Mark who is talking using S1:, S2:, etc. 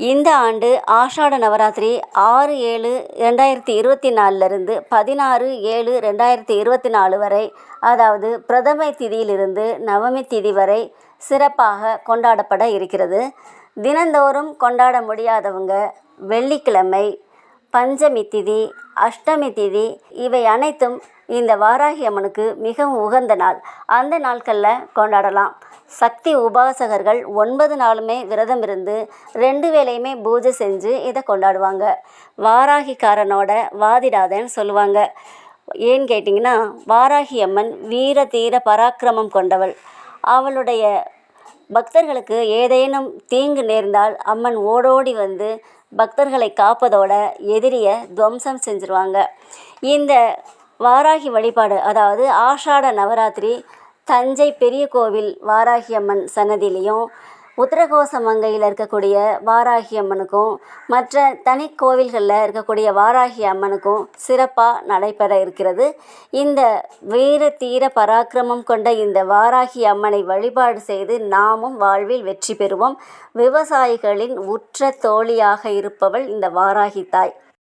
S1: இந்த ஆண்டு ஆஷாட நவராத்திரி ஆறு ஏழு ரெண்டாயிரத்தி இருபத்தி நாலுலேருந்து பதினாறு ஏழு ரெண்டாயிரத்தி இருபத்தி நாலு வரை அதாவது பிரதமை திதியிலிருந்து நவமி திதி வரை சிறப்பாக கொண்டாடப்பட இருக்கிறது. தினந்தோறும் கொண்டாட முடியாதவங்க வெள்ளிக்கிழமை பஞ்சமி திதி அஷ்டமி திதி இவை அனைத்தும் இந்த வாராகி அம்மனுக்கு மிகவும் உகந்த நாள். அந்த நாட்களில் கொண்டாடலாம். சக்தி உபாசகர்கள் ஒன்பது நாளுமே விரதம் இருந்து ரெண்டு வேளையுமே பூஜை செஞ்சு இதை கொண்டாடுவாங்க. வாராகிக்காரனோட வாதிடாதேன்னு சொல்லுவாங்க. ஏன்னு கேட்டிங்கன்னா வாராகி அம்மன் வீர தீர பராக்கிரமம் கொண்டவள். அவளுடைய பக்தர்களுக்கு ஏதேனும் தீங்கு நேர்ந்தால் அம்மன் ஓடோடி வந்து பக்தர்களை காப்பதோட எதிரியை துவம்சம் செஞ்சுருவாங்க. இந்த வாராகி வழிபாடு அதாவது ஆஷாட நவராத்திரி தஞ்சை பெரிய கோவில் வாராகி அம்மன் சன்னதியிலையும் உத்தரகோசமங்கையில் இருக்கக்கூடிய வாராகி அம்மனுக்கும் மற்ற தனி கோவில்களில் இருக்கக்கூடிய வாராகி அம்மனுக்கும் சிறப்பாக நடைபெற இருக்கிறது. இந்த வீர தீர பராக்கிரமம் கொண்ட இந்த வாராகி அம்மனை வழிபாடு செய்து நாமும் வாழ்வில் வெற்றி பெறுவோம். விவசாயிகளின் உற்ற தோழியாக இருப்பவள் இந்த வாராகி தாய்.